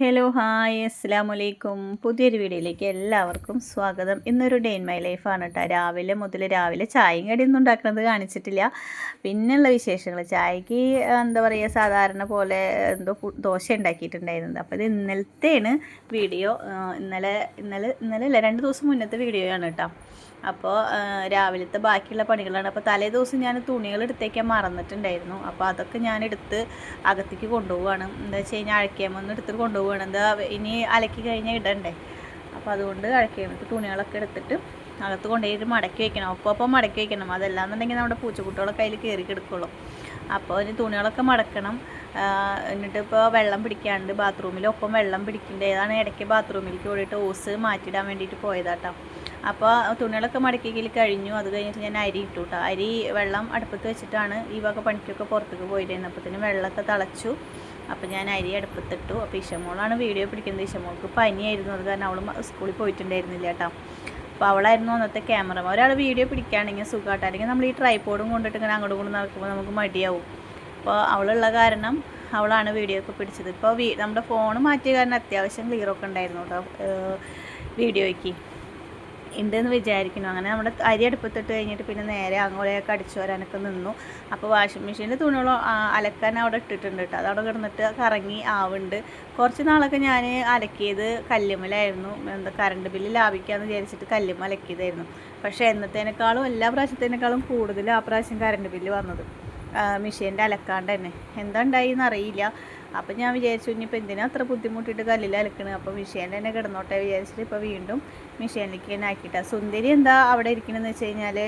Hello hi അസ്സാം വലൈക്കും പുതിയൊരു വീഡിയോയിലേക്ക് എല്ലാവർക്കും സ്വാഗതം. ഇന്നൊരു ഡേ ഇൻ മൈ ലൈഫാണ് കേട്ടോ രാവിലെ മുതൽ രാവിലെ ചായയും കടിയൊന്നും ഉണ്ടാക്കുന്നത് കാണിച്ചിട്ടില്ല. പിന്നെയുള്ള വിശേഷങ്ങൾ. ചായക്ക് എന്താ പറയുക സാധാരണ പോലെ എന്തോ ദോശ ഉണ്ടാക്കിയിട്ടുണ്ടായിരുന്നത്. അപ്പോൾ ഇത് ഇന്നലത്തെയാണ് വീഡിയോ. ഇന്നലെ ഇന്നലെ ഇന്നലെ അല്ല രണ്ട് ദിവസം മുന്നത്തെ വീഡിയോയാണ് കേട്ടോ അപ്പോൾ രാവിലത്തെ ബാക്കിയുള്ള പണികളാണ്. അപ്പോൾ തലേ ദിവസം ഞാൻ തുണികൾ എടുത്തേക്കാൻ മറന്നിട്ടുണ്ടായിരുന്നു. അപ്പോൾ അതൊക്കെ ഞാൻ എടുത്ത് അകത്തേക്ക് കൊണ്ടുപോവാണ് എന്താ വെച്ച് കഴിഞ്ഞാൽ അഴക്കേമെന്ന് എടുത്തിട്ട് കൊണ്ടുപോവാണ് എന്താ ഇനി അലക്കി കഴിഞ്ഞാൽ ഇടണ്ടേ? അപ്പോൾ അതുകൊണ്ട് അഴക്കേമത്ത് തുണികളൊക്കെ എടുത്തിട്ട് അകത്ത് കൊണ്ടുപോയി മടക്കി വെക്കണം. ഒപ്പം ഒപ്പം മടക്കി വെക്കണം. അതല്ലാന്നുണ്ടെങ്കിൽ നമ്മുടെ പൂച്ചക്കുട്ടികളൊക്കെ അതിൽ കയറി കിടക്കുള്ളൂ. അപ്പോൾ ഇനി തുണികളൊക്കെ മടക്കണം. എന്നിട്ട് ഇപ്പോൾ വെള്ളം പിടിക്കാണ്ട് ബാത്റൂമിൽ ഒപ്പം വെള്ളം പിടിക്കേണ്ടതാണ് ഇടയ്ക്ക് ബാത്റൂമിലേക്ക് ഓടിയിട്ട് ഓസ് മാറ്റിയിടാൻ വേണ്ടിയിട്ട് പോയതാട്ടോ. അപ്പോൾ തുണികളൊക്കെ മടക്കിക്കൽ കഴിഞ്ഞു. അത് കഴിഞ്ഞിട്ട് ഞാൻ അരി ഇട്ടു കേട്ടോ അരി വെള്ളം അടുപ്പത്ത് വെച്ചിട്ടാണ് ഈ വക പണിക്കൊക്കെ പുറത്തേക്ക് പോയിരുന്നത് അപ്പോഴത്തേന് വെള്ളമൊക്കെ തിളച്ചു. അപ്പോൾ ഞാൻ അരി അടുപ്പത്തിട്ടു. അപ്പോൾ ഇഷമോളാണ് വീഡിയോ പിടിക്കുന്നത്. ഇഷമോൾക്ക് പനിയായിരുന്നു. അത് കാരണം അവൾ സ്കൂളിൽ പോയിട്ടുണ്ടായിരുന്നില്ല കേട്ടോ. അപ്പോൾ അവളായിരുന്നു അന്നത്തെ ക്യാമറ ഒരാൾ വീഡിയോ പിടിക്കുകയാണെങ്കിൽ സുഖമായിട്ട് അല്ലെങ്കിൽ നമ്മൾ ഈ ട്രൈപോഡും കൊണ്ടിട്ട് ഇങ്ങനെ അങ്ങോട്ടും കൊണ്ട് നടക്കുമ്പോൾ നമുക്ക് മടിയാവും. അപ്പോൾ അവളുള്ള കാരണം അവളാണ് വീഡിയോ ഒക്കെ പിടിച്ചത്. ഇപ്പോൾ വീ നമ്മുടെ ഫോൺ മാറ്റിയ കാരണം അത്യാവശ്യം ക്ലിയറൊക്കെ ഉണ്ടായിരുന്നു കേട്ടോ വീഡിയോയ്ക്ക്. ഉണ്ടെന്ന് വിചാരിക്കുന്നു. അങ്ങനെ നമ്മുടെ അരി അടുപ്പത്തിട്ട് കഴിഞ്ഞിട്ട് പിന്നെ നേരെ അങ്ങോട്ടേക്ക് അടിച്ചു വരാനൊക്കെ നിന്നു. അപ്പോൾ വാഷിംഗ് മെഷീനിൽ തുണികൾ അലക്കാൻ അവിടെ ഇട്ടിട്ടുണ്ട് കേട്ടോ. അതവിടെ കിടന്നിട്ട് കറങ്ങി ആവുണ്ട് കുറച്ച് നാളൊക്കെ ഞാൻ അലക്കിയത് കല്ലുമ്മലായിരുന്നു. എന്താ കറണ്ട് ബില്ല് ലാഭിക്കാമെന്ന് വിചാരിച്ചിട്ട് കല്ലുമ്മ അലക്കിയതായിരുന്നു. പക്ഷേ എന്നത്തേനേക്കാളും എല്ലാ പ്രാവശ്യത്തേനേക്കാളും കൂടുതൽ ആ പ്രാവശ്യം കറണ്ട് ബില്ല് വന്നത് മെഷീന്റെ അലക്കാണ്ട് തന്നെ. എന്താ ഉണ്ടായി അറിയില്ല. അപ്പം ഞാൻ വിചാരിച്ചു ഇനിയിപ്പോൾ എന്തിനാ അത്ര ബുദ്ധിമുട്ടിട്ട് കല്ലിൽ അലക്കണത് അപ്പോൾ മിഷീനിൽ തന്നെ കിടന്നോട്ടെ വിചാരിച്ചിട്ട് ഇപ്പോൾ വീണ്ടും മിഷീനിലേക്ക് തന്നെ ആക്കിയിട്ടാണ് സുന്ദരി എന്താ അവിടെ ഇരിക്കണമെന്ന് വെച്ച് കഴിഞ്ഞാൽ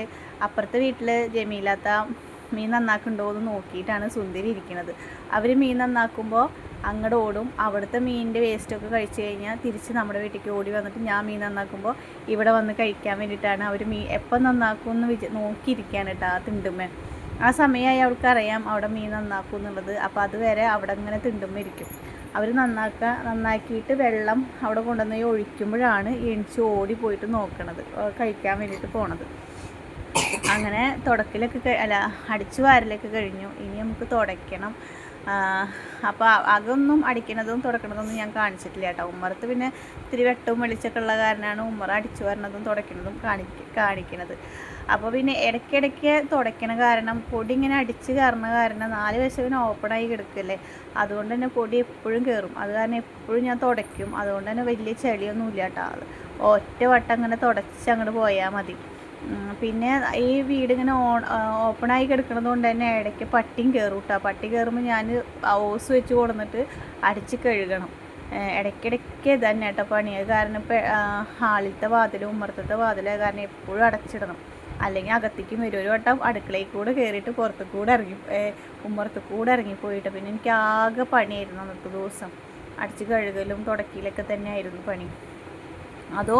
അപ്പുറത്തെ വീട്ടിൽ ജമീലാത്ത മീൻ നന്നാക്കുന്നുണ്ടോ എന്ന് നോക്കിയിട്ടാണ് സുന്ദരി ഇരിക്കുന്നത് അവർ മീൻ നന്നാക്കുമ്പോൾ അങ്ങോട്ട് ഓടും. അവിടുത്തെ മീനിന്റെ വേസ്റ്റൊക്കെ കഴിച്ചു കഴിഞ്ഞാൽ തിരിച്ച് നമ്മുടെ വീട്ടിലേക്ക് ഓടി വന്നിട്ട് ഞാൻ മീൻ നന്നാക്കുമ്പോൾ ഇവിടെ വന്ന് കഴിക്കാൻ വേണ്ടിയിട്ടാണ് അവർ മീൻ എപ്പം നന്നാക്കും എന്ന് വിചാ നോക്കിയിരിക്കുകയാണ് കേട്ടോ ആ തിണ്ടുമ്മേ ആ സമയമായി അവൾക്കറിയാം അവിടെ മീൻ നന്നാക്കും എന്നുള്ളത്. അപ്പോൾ അതുവരെ അവിടെ ഇങ്ങനെ തിണ്ടുമ്പോൾ ഇരിക്കും. അവർ നന്നാക്കുക നന്നാക്കിയിട്ട് വെള്ളം അവിടെ കൊണ്ടുവന്ന് ഒഴിക്കുമ്പോഴാണ് എണിച്ച് ഓടി പോയിട്ട് നോക്കണത്. കഴിക്കാൻ വേണ്ടിയിട്ട് പോണത്. അങ്ങനെ തുടക്കിലൊക്കെ അല്ല അടിച്ചു വാരലൊക്കെ കഴിഞ്ഞു. ഇനി നമുക്ക് തുടയ്ക്കണം. അപ്പോൾ അതൊന്നും അടിക്കണതും തുടക്കണതൊന്നും ഞാൻ കാണിച്ചിട്ടില്ല കേട്ടോ. ഉമ്മറത്ത് പിന്നെ ഇത്തിരി വെട്ടവും വെളിച്ചൊക്കെ ഉള്ള കാരണമാണ് ഉമ്മറ അടിച്ചു വരണതും തുടയ്ക്കണതും കാണിക്ക കാണിക്കണത്. അപ്പോൾ പിന്നെ ഇടയ്ക്കിടയ്ക്ക് തുടയ്ക്കണ കാരണം പൊടി ഇങ്ങനെ അടിച്ച് കയറണ കാരണം നാല് വശവിന് ഓപ്പണായി കിടക്കല്ലേ. അതുകൊണ്ട് തന്നെ പൊടി എപ്പോഴും കയറും. അത് കാരണം എപ്പോഴും ഞാൻ തുടയ്ക്കും. അതുകൊണ്ട് തന്നെ വലിയ ചെളിയൊന്നും ഇല്ല കേട്ടോ ഒറ്റ വട്ടം അങ്ങനെ തുടച്ച് അങ്ങോട്ട് പോയാൽ മതി. പിന്നെ ഈ വീട് ഇങ്ങനെ ഓപ്പൺ ആയി കിടക്കുന്നത് കൊണ്ട് തന്നെ ഇടയ്ക്ക് പട്ടിയും കയറും കേട്ടോ പട്ടി കയറുമ്പോൾ ഞാൻ ഓസ് വെച്ച് കൊടുന്നിട്ട് അടിച്ച് കഴുകണം. ഇടയ്ക്കിടയ്ക്ക് തന്നെ കേട്ടോ പണി. കാരണം ഇപ്പോൾ ഹാളിലത്തെ വാതിലും ഉമ്മറത്തത്തെ വാതിലും കാരണം എപ്പോഴും അടച്ചിടണം. അല്ലെങ്കിൽ അകത്തേക്ക് വരും. ഒരു വട്ടം അടുക്കളയിൽ കൂടെ കയറിയിട്ട് പുറത്ത് കൂടെ ഇറങ്ങി ഉമ്മർത്ത് കൂടെ ഇറങ്ങിപ്പോയിട്ട് പിന്നെ എനിക്ക് ആകെ പണിയായിരുന്നു അന്നത്തെ ദിവസം. അടിച്ച് കഴുകലും തുടക്കിയിലൊക്കെ തന്നെയായിരുന്നു പണി. അതോ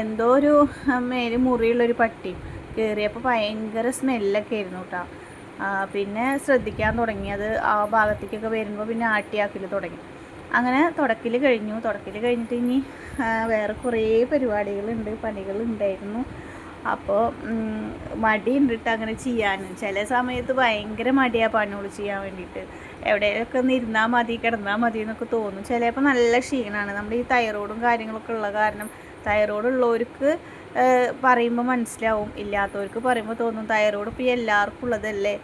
എന്തോ ഒരു മേൽ മുറിയുള്ളൊരു പട്ടി കയറിയപ്പോൾ ഭയങ്കര സ്മെല്ലൊക്കെ ആയിരുന്നു കേട്ടോ പിന്നെ ശ്രദ്ധിക്കാൻ തുടങ്ങിയത് ആ ഭാഗത്തേക്കൊക്കെ വരുമ്പോൾ പിന്നെ ആട്ടിയാക്കൽ തുടങ്ങി. അങ്ങനെ തുടക്കിൽ കഴിഞ്ഞു. തുടക്കിൽ കഴിഞ്ഞിട്ട് ഇനി വേറെ കുറേ പരിപാടികളുണ്ട് പണികളുണ്ടായിരുന്നു. അപ്പോൾ മടിയുണ്ട് കേട്ടോ അങ്ങനെ ചെയ്യാൻ. ചില സമയത്ത് ഭയങ്കര മടിയാണ് പണികൾ ചെയ്യാൻ വേണ്ടിയിട്ട് എവിടെയൊക്കെ ഒന്ന് ഇരുന്നാൽ മതി കിടന്നാൽ മതി എന്നൊക്കെ തോന്നും. ചിലപ്പോൾ നല്ല ക്ഷീണമാണ് നമ്മുടെ ഈ തൈറോയിഡും കാര്യങ്ങളൊക്കെ ഉള്ള കാരണം തൈറോയ്ഡ് ഉള്ളവർക്ക് പറയുമ്പോൾ മനസ്സിലാവും. ഇല്ലാത്തവർക്ക് പറയുമ്പോൾ തോന്നും തൈറോയ്ഡ് ഇപ്പോൾ എല്ലാവർക്കും ഉള്ളതല്ലേ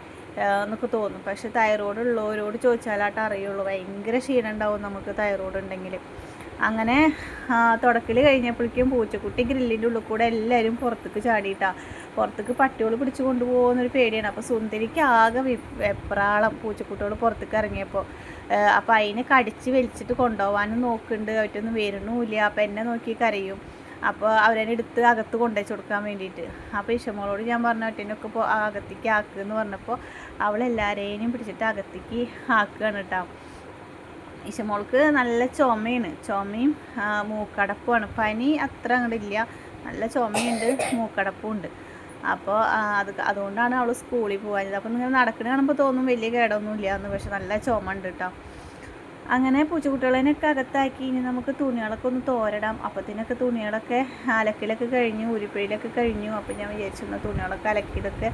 എന്നൊക്കെ തോന്നും. പക്ഷേ തൈറോയ്ഡ് ഉള്ളവരോട് ചോദിച്ചാലാട്ട് അറിയുള്ളൂ ഭയങ്കര ക്ഷീണം ഉണ്ടാവും നമുക്ക് തൈറോയ്ഡ് ഉണ്ടെങ്കിൽ അങ്ങനെ തുടക്കൽ കഴിഞ്ഞപ്പോഴേക്കും പൂച്ചക്കുട്ടി ഗ്രില്ലിന്റെ ഉള്ളിൽ കൂടെ എല്ലാവരും പുറത്തേക്ക് ചാടിയിട്ടാണ് പുറത്തേക്ക് പട്ടികൾ പിടിച്ചു കൊണ്ടുപോകുന്നൊരു പേടിയാണ്. അപ്പോൾ സുന്ദരിക്ക് ആകെ വെപ്രാളം പൂച്ചക്കുട്ടികൾ പുറത്തേക്ക് ഇറങ്ങിയപ്പോൾ അപ്പോൾ അതിനെ കടിച്ച് വലിച്ചിട്ട് കൊണ്ടുപോകാനും നോക്കുന്നുണ്ട്. അവറ്റൊന്നും വരണമില്ല അപ്പോൾ എന്നെ നോക്കി കരയും. അപ്പോൾ അവരെന്നെ എടുത്ത് അകത്ത് കൊണ്ടുവച്ച് കൊടുക്കാൻ വേണ്ടിയിട്ട്. അപ്പോൾ ഇഷമോളോട് ഞാൻ പറഞ്ഞ ഒറ്റനൊക്കെ ഇപ്പോൾ അകത്തേക്ക് ആക്കുക എന്ന് പറഞ്ഞപ്പോൾ അവളെല്ലാവരെയും പിടിച്ചിട്ട് അകത്തേക്ക് ആക്കുകയാണ് കേട്ടോ. ഇഷമോൾക്ക് നല്ല ചുമയാണ്. ചുമയും മൂക്കടപ്പുമാണ്. പനി അത്ര അങ്ങോട്ടില്ല നല്ല ചുമയുണ്ട് മൂക്കടപ്പും ഉണ്ട് അപ്പോൾ അത് അതുകൊണ്ടാണ് അവൾ സ്കൂളിൽ പോകാഞ്ഞത്. അപ്പോൾ നിങ്ങൾ നടക്കണ കാണുമ്പോൾ തോന്നും വലിയ കേടൊന്നുമില്ല എന്ന് പക്ഷെ നല്ല ചുമ ഉണ്ട് കേട്ടോ അങ്ങനെ പൂച്ചക്കുട്ടികളെയൊക്കെ അകത്താക്കി ഇനി നമുക്ക് തുണികളൊക്കെ ഒന്ന് തോരടാം. അപ്പത്തിനൊക്കെ തുണികളൊക്കെ അലക്കിലൊക്കെ കഴിഞ്ഞു ഉരുപ്പിഴിലൊക്കെ കഴിഞ്ഞു. അപ്പം ഞാൻ വിചാരിച്ചിരുന്ന തുണികളൊക്കെ അലക്കിയതൊക്കെ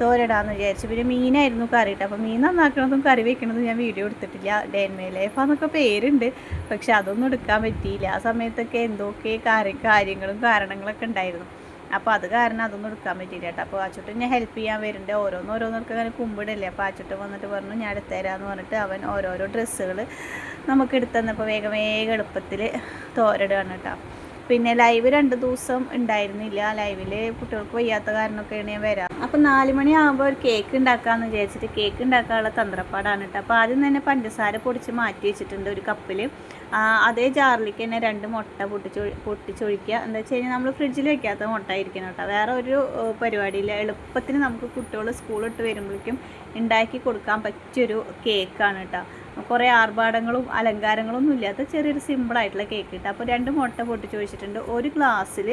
തോരടാന്ന് വിചാരിച്ചു. പിന്നെ മീനായിരുന്നു കറി ഇട്ട് അപ്പോൾ മീൻ നന്നാക്കണതും കറി വെക്കണതും ഞാൻ വീഡിയോ എടുത്തിട്ടില്ല. ഡേൻമേ ലൈഫ് എന്നൊക്കെ പേരുണ്ട്. പക്ഷെ അതൊന്നും എടുക്കാൻ പറ്റിയില്ല. ആ സമയത്തൊക്കെ എന്തൊക്കെ കാര്യങ്ങളും കാരണങ്ങളൊക്കെ ഉണ്ടായിരുന്നു. അപ്പോൾ അത് കാരണം അതൊന്നും എടുക്കാൻ പറ്റിയില്ല കേട്ടോ. അപ്പോൾ അച്ചുട്ട് ഞാൻ ഹെൽപ്പ് ചെയ്യാൻ വരുന്നുണ്ട്. ഓരോന്ന് ഓരോന്നൊക്കെ അങ്ങനെ കുമ്പിടല്ലേ? അപ്പോൾ അച്ചുട്ട് വന്നിട്ട് പറഞ്ഞു ഞാൻ എടുത്തുതരാമെന്ന് പറഞ്ഞിട്ട് അവൻ ഓരോരോ ഡ്രസ്സുകൾ നമുക്ക് എടുത്തന്നപ്പോൾ വേഗം വേഗം എളുപ്പത്തിൽ തോരടുകയാണ് കേട്ടോ. പിന്നെ ലൈവ് രണ്ട് ദിവസം ഉണ്ടായിരുന്നില്ല. ലൈവിൽ കുട്ടികൾക്ക് വയ്യാത്ത കാരണമൊക്കെയാണ് ഞാൻ വരാം അപ്പം നാല് മണിയാകുമ്പോൾ ഒരു കേക്ക് ഉണ്ടാക്കാമെന്ന് വിചാരിച്ചിട്ട് കേക്ക് ഉണ്ടാക്കാനുള്ള തന്ത്രപ്പാടാണ് കേട്ടോ. അപ്പോൾ ആദ്യം തന്നെ പഞ്ചസാര പൊടിച്ച് മാറ്റി വെച്ചിട്ടുണ്ട് ഒരു കപ്പിൽ അതേ ജാറിലേക്ക് തന്നെ രണ്ട് മുട്ട പൊട്ടിച്ചൊ പൊട്ടിച്ചൊഴിക്കുക. എന്താ വെച്ച് കഴിഞ്ഞാൽ നമ്മൾ ഫ്രിഡ്ജിൽ വെക്കാത്ത മുട്ട ആയിരിക്കണം കേട്ടോ. വേറെ ഒരു പരിപാടിയില്ല. എളുപ്പത്തിന് നമുക്ക് കുട്ടികൾ സ്കൂളിട്ട് വരുമ്പോഴേക്കും ഉണ്ടാക്കി കൊടുക്കാൻ പറ്റിയൊരു കേക്കാണ് കേട്ടോ. കുറേ ആർഭാടങ്ങളും അലങ്കാരങ്ങളൊന്നും ഇല്ലാത്ത ചെറിയൊരു സിമ്പിളായിട്ടുള്ള കേക്ക് കിട്ടുക അപ്പോൾ രണ്ട് മുട്ട പൊട്ടിച്ച് വെച്ചിട്ടുണ്ട്. ഒരു ഗ്ലാസ്സിൽ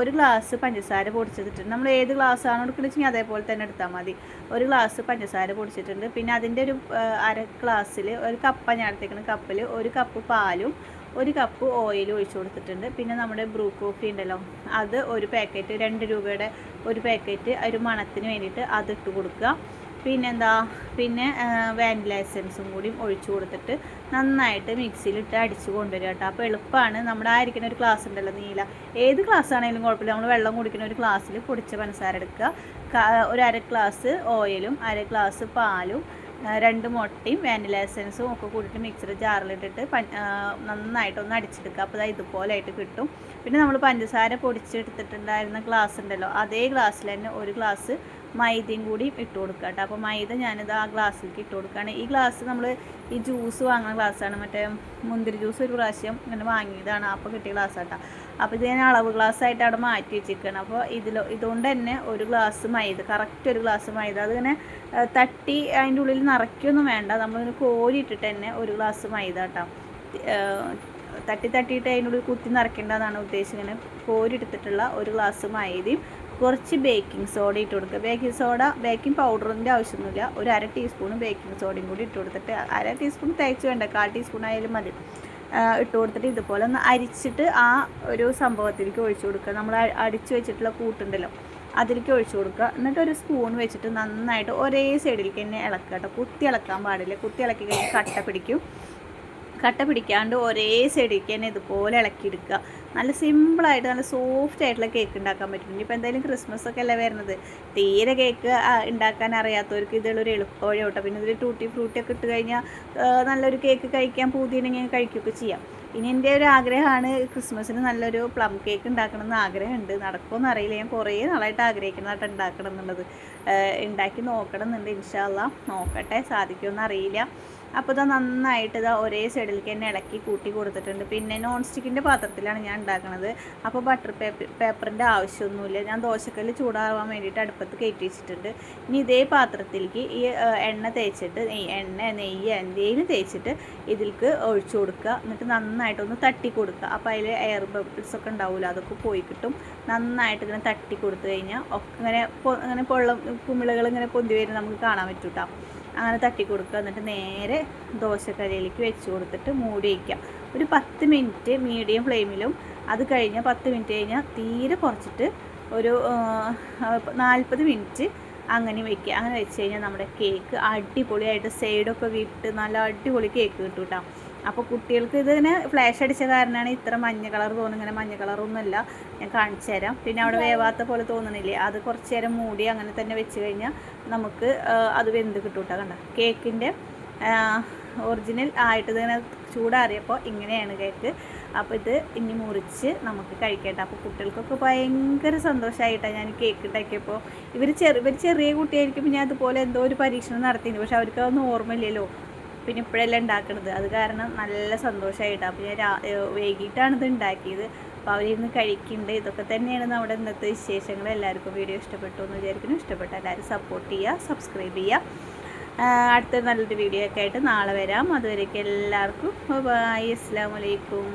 ഒരു ഗ്ലാസ് പഞ്ചസാര പൊടിച്ചിട്ടുണ്ട് നമ്മൾ ഏത് ഗ്ലാസ്സാണ് എടുക്കുന്നത് അതേപോലെ തന്നെ എടുത്താൽ മതി. ഒരു ഗ്ലാസ് പഞ്ചസാര പൊടിച്ചിട്ടുണ്ട്. പിന്നെ അതിന്റെ ഒരു അര ഗ്ലാസ്സിൽ ഒരു കപ്പ ഞാൻ എടുത്തേക്കുന്ന കപ്പിൽ ഒരു കപ്പ് പാലും ഒരു കപ്പ് ഓയിൽ ഒഴിച്ചു കൊടുത്തിട്ടുണ്ട്. പിന്നെ നമ്മുടെ ബ്രൂ കോഫി ഉണ്ടല്ലോ അത് ഒരു പാക്കറ്റ് രണ്ട് രൂപയുടെ ഒരു പാക്കറ്റ് ഒരു മണത്തിന് വേണ്ടിയിട്ട് അത് ഇട്ട് കൊടുക്കുക. പിന്നെന്താ? പിന്നെ വാനില എസൻസും കൂടി ഒഴിച്ചു കൊടുത്തിട്ട് നന്നായിട്ട് മിക്സിയിലിട്ട് അടിച്ച് കൊണ്ടുവരിക കേട്ടോ. അപ്പോൾ എളുപ്പമാണ്. നമ്മുടെ ആയിരിക്കുന്ന ഒരു ഗ്ലാസ് ഉണ്ടല്ലോ നീല. ഏത് ഗ്ലാസ് ആണെങ്കിലും കുഴപ്പമില്ല. നമ്മൾ വെള്ളം കുടിക്കുന്ന ഒരു ഗ്ലാസ്സിൽ പൊടിച്ച പഞ്ചസാര എടുക്കുക. ഒരു അര ഗ്ലാസ് ഓയിലും അര ഗ്ലാസ് പാലും രണ്ട് മുട്ടയും വാനില എസൻസും ഒക്കെ കൂടിയിട്ട് മിക്സർ ജാറിലിട്ടിട്ട് നന്നായിട്ട് ഒന്ന് അടിച്ചെടുക്കുക. അപ്പോൾ ഇതുപോലെ ആയിട്ട് കിട്ടും. പിന്നെ നമ്മൾ പഞ്ചസാര പൊടിച്ചെടുത്തിട്ടുണ്ടായിരുന്ന ഗ്ലാസ് ഉണ്ടല്ലോ അതേ ഗ്ലാസ്സിൽ തന്നെ ഒരു ഗ്ലാസ് മൈദയും കൂടി ഇട്ട് കൊടുക്കുക കേട്ടോ. അപ്പോൾ മൈദ ഞാനിത് ആ ഗ്ലാസ്സിലേക്ക് ഇട്ട് കൊടുക്കുകയാണ്. ഈ ഗ്ലാസ് നമ്മൾ ഈ ജ്യൂസ് വാങ്ങുന്ന ഗ്ലാസ്സാണ്. മറ്റേ മുന്തിരി ജ്യൂസ് ഒരു പ്രാവശ്യം ഇങ്ങനെ വാങ്ങിയതാണ്. അപ്പോൾ കിട്ടിയ ഗ്ലാസ് കേട്ടോ. അപ്പോൾ ഇത് ഞാൻ അളവ് ഗ്ലാസ് ആയിട്ട് അവിടെ മാറ്റി വെച്ചിരിക്കുകയാണ്. അപ്പോൾ ഇതിൽ ഇതുകൊണ്ട് തന്നെ ഒരു ഗ്ലാസ് മൈദ കറക്റ്റ് ഒരു ഗ്ലാസ് മൈദ. അതിങ്ങനെ തട്ടി അതിന്റെ ഉള്ളിൽ നിറയ്ക്കൊന്നും വേണ്ട. നമ്മളിങ്ങനെ കോരിയിട്ടിട്ട് തന്നെ ഒരു ഗ്ലാസ് മൈദ കേട്ടോ. തട്ടി തട്ടിയിട്ട് ഉള്ളിൽ കുത്തി നിറയ്ക്കേണ്ടതാണ് ഉദ്ദേശിക്കുന്നത്. കോരിയെടുത്തിട്ടുള്ള ഒരു ഗ്ലാസ് മൈദയും കുറച്ച് ബേക്കിംഗ് സോഡ ഇട്ട് കൊടുക്കുക. ബേക്കിംഗ് സോഡ ബേക്കിംഗ് പൗഡറിന്റെ ആവശ്യമൊന്നുമില്ല. ഒരു അര ടീസ്പൂൺ ബേക്കിംഗ് സോഡയും കൂടി ഇട്ട് കൊടുത്തിട്ട് അര ടീസ്പൂൺ തേച്ച് വേണ്ട കാൽ ടീസ്പൂൺ ആയാലും മതി. ഇട്ട് കൊടുത്തിട്ട് ഇതുപോലെ ഒന്ന് അരിച്ചിട്ട് ആ ഒരു സംഭവത്തിലേക്ക് ഒഴിച്ചു കൊടുക്കുക. നമ്മൾ അടിച്ചു വെച്ചിട്ടുള്ള കൂട്ടുണ്ടല്ലോ അതിലേക്ക് ഒഴിച്ചു കൊടുക്കുക. എന്നിട്ട് ഒരു സ്പൂൺ വെച്ചിട്ട് നന്നായിട്ട് ഒരേ സൈഡിലേക്ക് തന്നെ ഇളക്കുക കേട്ടോ. കുത്തി ഇളക്കാൻ പാടില്ല. കുത്തി ഇളക്കി കഴിഞ്ഞാൽ കട്ട പിടിക്കും. കട്ട പിടിക്കാണ്ട് ഒരേ സൈഡിലേക്ക് തന്നെ ഇതുപോലെ ഇളക്കിയെടുക്കുക നല്ല സിമ്പിളായിട്ട് നല്ല സോഫ്റ്റ് ആയിട്ടുള്ള കേക്ക് ഉണ്ടാക്കാൻ പറ്റും. ഇനിയിപ്പോൾ എന്തായാലും ക്രിസ്മസ് ഒക്കെ അല്ലേ വരുന്നത്? തീരെ കേക്ക് ഉണ്ടാക്കാൻ അറിയാത്തവർക്ക് ഇതിലൊരു എളുപ്പ വഴി കേട്ടോ പിന്നെ ഇതിൽ ടൂട്ടി ഫ്രൂട്ടി ഒക്കെ ഇട്ട് കഴിഞ്ഞാൽ നല്ലൊരു കേക്ക് കഴിക്കാൻ പൂതിയുണ്ടെങ്കിൽ കഴിക്കുകയൊക്കെ ചെയ്യാം. ഇനി എന്റെ ഒരു ആഗ്രഹമാണ് ക്രിസ്മസിന് നല്ലൊരു പ്ലം കേക്ക് ഉണ്ടാക്കണമെന്ന് ആഗ്രഹമുണ്ട്. നടക്കുമെന്ന് അറിയില്ല. ഞാൻ കുറേ നാളായിട്ട് ആഗ്രഹിക്കുന്നതായിട്ട് ഉണ്ടാക്കണം എന്നുള്ളത് ഉണ്ടാക്കി നോക്കണം എന്നുണ്ട് ഇൻഷാല്ല നോക്കട്ടെ. സാധിക്കുമെന്ന് അറിയില്ല. അപ്പോൾ ഇത് നന്നായിട്ട് ഇതാ ഒരേ സൈഡിലേക്ക് തന്നെ ഇളക്കി കൂട്ടി കൊടുത്തിട്ടുണ്ട്. പിന്നെ നോൺ സ്റ്റിക്കിന്റെ പാത്രത്തിലാണ് ഞാൻ ഉണ്ടാക്കുന്നത് അപ്പോൾ ബട്ടർ പേപ്പർ പേപ്പറിന്റെ ആവശ്യമൊന്നുമില്ല. ഞാൻ ദോശക്കല്ല് ചൂടാവാൻ വേണ്ടിയിട്ട് അടുപ്പത്ത് കയറ്റി വെച്ചിട്ടുണ്ട്. ഇനി ഇതേ പാത്രത്തിലേക്ക് ഈ എണ്ണ തേച്ചിട്ട് എണ്ണ നെയ്യ് എന്തെങ്കിലും തേച്ചിട്ട് ഇതിലേക്ക് ഒഴിച്ചു കൊടുക്കുക. എന്നിട്ട് നന്നായിട്ടൊന്ന് തട്ടി കൊടുക്കുക. അപ്പോൾ അതിൽ എയർ ബബിൾസ് ഒക്കെ ഉണ്ടാവില്ല അതൊക്കെ പോയി കിട്ടും. നന്നായിട്ട് ഇങ്ങനെ തട്ടി കൊടുത്തു കഴിഞ്ഞാൽ ഒക്കെ ഇങ്ങനെ ഇങ്ങനെ പൊള്ളം കുമിളകൾ ഇങ്ങനെ പൊന്തി വരും നമുക്ക് കാണാൻ പറ്റൂട്ടോ. അങ്ങനെ തട്ടി കൊടുക്കുക. എന്നിട്ട് നേരെ ദോശക്കരയിലേക്ക് വെച്ച് കൊടുത്തിട്ട് മൂടി വയ്ക്കുക ഒരു പത്ത് മിനിറ്റ് മീഡിയം ഫ്ലെയിമിലും അത് കഴിഞ്ഞാൽ പത്ത് മിനിറ്റ് കഴിഞ്ഞാൽ തീരെ കുറച്ചിട്ട് ഒരു നാൽപ്പത് മിനിറ്റ് അങ്ങനെ വെക്കുക. അങ്ങനെ വെച്ച് കഴിഞ്ഞാൽ നമ്മുടെ കേക്ക് അടിപൊളിയായിട്ട് സൈഡൊക്കെ വിട്ട് നല്ല അടിപൊളി കേക്ക് കിട്ടും കേട്ടോ. അപ്പോൾ കുട്ടികൾക്ക് ഇതിങ്ങനെ ഫ്ലാഷ് അടിച്ച കാരണമാണ് ഇത്ര മഞ്ഞ കളർ തോന്നുന്നത്. ഇങ്ങനെ മഞ്ഞ കളറൊന്നുമല്ല ഞാൻ കാണിച്ചു തരാം. പിന്നെ അവിടെ വേവാത്ത പോലെ തോന്നണില്ലേ? അത് കുറച്ച് നേരം മൂടി അങ്ങനെ തന്നെ വെച്ച് കഴിഞ്ഞാൽ നമുക്ക് അത് വെന്ത് കിട്ടും കേട്ടോ കണ്ട? കേക്കിന്റെ ഒറിജിനൽ ആയിട്ട് ഇതിനെ ചൂടാറിയപ്പോൾ ഇങ്ങനെയാണ് കേക്ക്. അപ്പോൾ ഇത് ഇനി മുറിച്ച് നമുക്ക് കഴിക്കേണ്ട അപ്പോൾ കുട്ടികൾക്കൊക്കെ ഭയങ്കര സന്തോഷമായിട്ടാണ് ഞാൻ കേക്ക് ഉണ്ടാക്കിയപ്പോൾ ഇവർ ചെറിയ ഇവർ ചെറിയ കുട്ടിയായിരിക്കും ഞാൻ അതുപോലെ എന്തോ ഒരു പരീക്ഷണം നടത്തിയിരുന്നു. പക്ഷെ അവർക്ക് അതൊന്നും ഓർമ്മയില്ലല്ലോ. പിന്നെ ഇപ്പോഴല്ല ഉണ്ടാക്കുന്നത് അത് കാരണം നല്ല സന്തോഷമായിട്ടാണ് അപ്പോൾ ഞാൻ വൈകിട്ടാണ് ഇത് ഉണ്ടാക്കിയത്. അപ്പോൾ അവരിന്ന് കഴിക്കുന്നുണ്ട് ഇതൊക്കെ തന്നെയാണ് നമ്മുടെ ഇന്നത്തെ വിശേഷങ്ങൾ. എല്ലാവർക്കും വീഡിയോ ഇഷ്ടപ്പെട്ടു എന്ന് വിചാരിക്കുന്നു. ഇഷ്ടപ്പെട്ട എല്ലാവരും സപ്പോർട്ട് ചെയ്യുക സബ്സ്ക്രൈബ് ചെയ്യുക. അടുത്ത നല്ലൊരു വീഡിയോ ഒക്കെ ആയിട്ട് നാളെ വരാം. അതുവരേക്കും എല്ലാവർക്കും. ബൈ അസ്സാം വലൈക്കും